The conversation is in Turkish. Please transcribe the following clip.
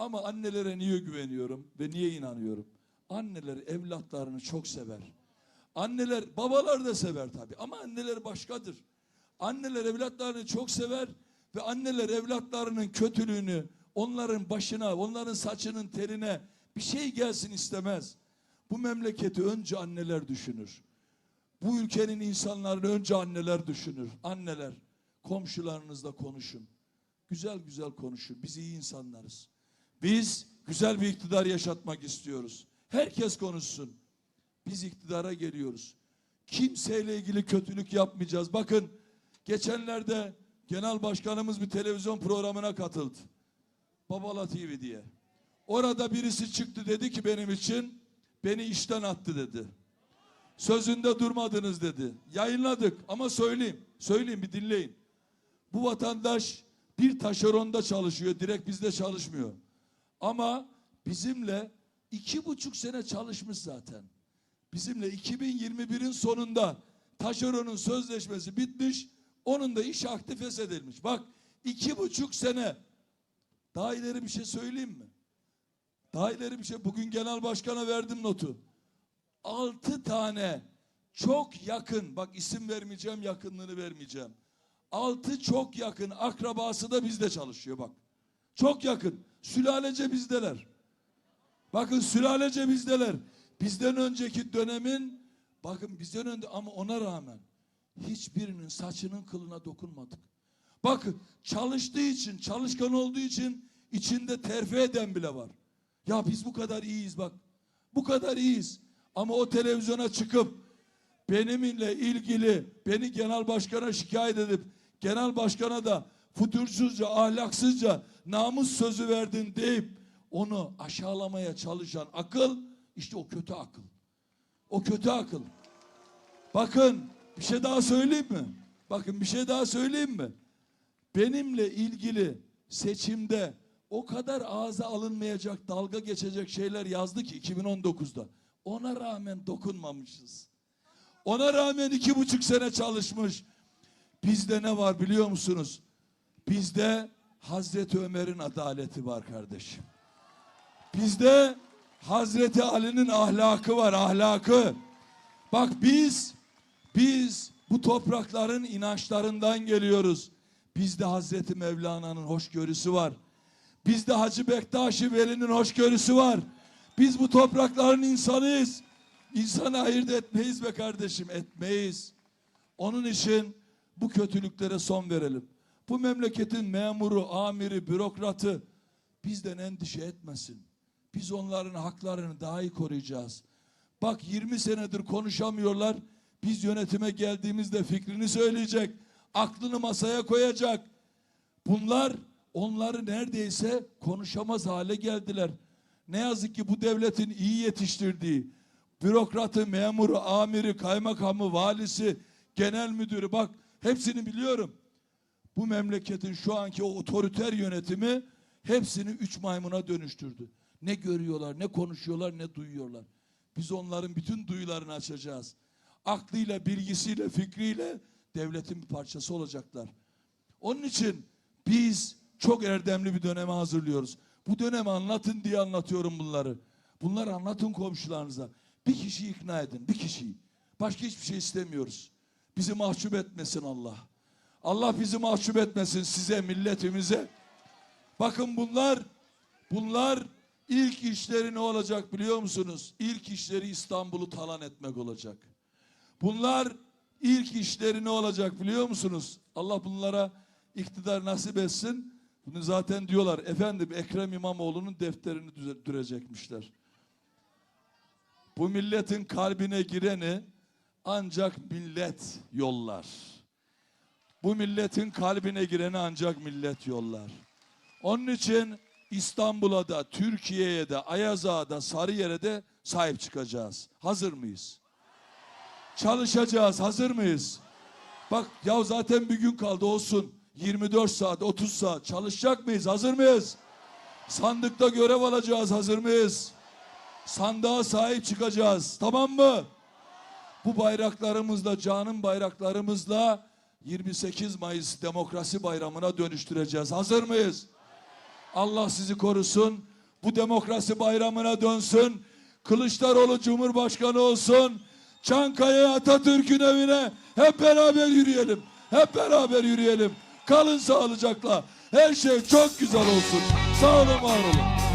Ama annelere niye güveniyorum ve niye inanıyorum? Anneler evlatlarını çok sever. Anneler, babalar da sever tabii ama anneler başkadır. Anneler evlatlarını çok sever ve anneler evlatlarının kötülüğünü onların başına, onların saçının teline bir şey gelsin istemez. Bu memleketi önce anneler düşünür. Bu ülkenin insanlarını önce anneler düşünür. Anneler komşularınızla konuşun. Güzel güzel konuşun. Biz iyi insanlarız. Biz güzel bir iktidar yaşatmak istiyoruz. Herkes konuşsun. Biz iktidara geliyoruz. Kimseyle ilgili kötülük yapmayacağız. Bakın geçenlerde genel başkanımız bir televizyon programına katıldı. Babala TV diye. Orada birisi çıktı dedi ki benim için beni işten attı dedi. Sözünde durmadınız dedi. Yayınladık ama söyleyeyim. Söyleyeyim bir dinleyin. Bu vatandaş bir taşeronda çalışıyor. Direkt bizde çalışmıyor. Ama bizimle iki buçuk sene çalışmış zaten. Bizimle 2021'in sonunda taşeronun sözleşmesi bitmiş. Onun da iş aktif feshedilmiş. Bak iki buçuk sene. Daha ileri bir şey söyleyeyim mi? Daha ileri bir şey. Bugün genel başkana verdim notu. Altı tane çok yakın, bak isim vermeyeceğim, yakınlığını vermeyeceğim. Altı çok yakın akrabası da bizde çalışıyor bak. Çok yakın. Sülalece bizdeler. Bakın sülalece bizdeler. Bizden önceki dönemin bakın bizden önce ama ona rağmen hiçbirinin saçının kılına dokunmadık. Bakın çalıştığı için, çalışkan olduğu için içinde terfi eden bile var. Ya biz bu kadar iyiyiz bak. Bu kadar iyiyiz. Ama o televizyona çıkıp benimle ilgili beni genel başkana şikayet edip genel başkana da futursuzca, ahlaksızca namus sözü verdin deyip onu aşağılamaya çalışan akıl işte o kötü akıl. O kötü akıl. Bakın bir şey daha söyleyeyim mi? Bakın bir şey daha söyleyeyim mi? Benimle ilgili seçimde o kadar ağza alınmayacak, dalga geçecek şeyler yazdı ki 2019'da. Ona rağmen dokunmamışız. Ona rağmen iki buçuk sene çalışmış. Bizde ne var biliyor musunuz? Bizde Hazreti Ömer'in adaleti var kardeşim. Bizde Hazreti Ali'nin ahlakı var, ahlakı. Bak biz, biz bu toprakların inançlarından geliyoruz. Bizde Hazreti Mevlana'nın hoşgörüsü var. Bizde Hacı Bektaşi Veli'nin hoşgörüsü var. Biz bu toprakların insanıyız. İnsanı ayırt etmeyiz be kardeşim, etmeyiz. Onun için bu kötülüklere son verelim. Bu memleketin memuru, amiri, bürokratı bizden endişe etmesin. Biz onların haklarını daha iyi koruyacağız. Bak 20 senedir konuşamıyorlar. Biz yönetime geldiğimizde fikrini söyleyecek. Aklını masaya koyacak. Bunlar onları neredeyse konuşamaz hale geldiler. Ne yazık ki bu devletin iyi yetiştirdiği bürokratı, memuru, amiri, kaymakamı, valisi, genel müdürü bak hepsini biliyorum. Bu memleketin şu anki o otoriter yönetimi hepsini üç maymuna dönüştürdü. Ne görüyorlar, ne konuşuyorlar, ne duyuyorlar. Biz onların bütün duyularını açacağız. Aklıyla, bilgisiyle, fikriyle devletin bir parçası olacaklar. Onun için biz çok erdemli bir döneme hazırlıyoruz. Bu dönemi anlatın diye anlatıyorum bunları. Bunları anlatın komşularınıza. Bir kişiyi ikna edin, bir kişiyi. Başka hiçbir şey istemiyoruz. Bizi mahcup etmesin Allah. Allah bizi mahcup etmesin size, milletimize. Bakın bunlar, bunlar ilk işleri ne olacak biliyor musunuz? İlk işleri İstanbul'u talan etmek olacak. Bunlar ilk işleri ne olacak biliyor musunuz? Allah bunlara iktidar nasip etsin. Bunu zaten diyorlar. Efendim Ekrem İmamoğlu'nun defterini dürecekmişler. Bu milletin kalbine gireni ancak millet yollar. Bu milletin kalbine gireni ancak millet yollar. Onun için İstanbul'a da, Türkiye'ye de, Ayazağ'a da, Sarıyer'e de sahip çıkacağız. Hazır mıyız? Çalışacağız. Hazır mıyız? Bak ya zaten bir gün kaldı olsun. 24 saat, 30 saat çalışacak mıyız? Hazır mıyız? Sandıkta görev alacağız. Hazır mıyız? Sandığa sahip çıkacağız. Tamam mı? Bu bayraklarımızla, canım bayraklarımızla 28 Mayıs Demokrasi Bayramı'na dönüştüreceğiz. Hazır mıyız? Allah sizi korusun. bu demokrasi bayramına dönsün. Kılıçdaroğlu Cumhurbaşkanı olsun. Çankaya Atatürk'ün evine hep beraber yürüyelim. Hep beraber yürüyelim. Kalın sağlıcakla. Her şey çok güzel olsun. Sağ olun, var olun.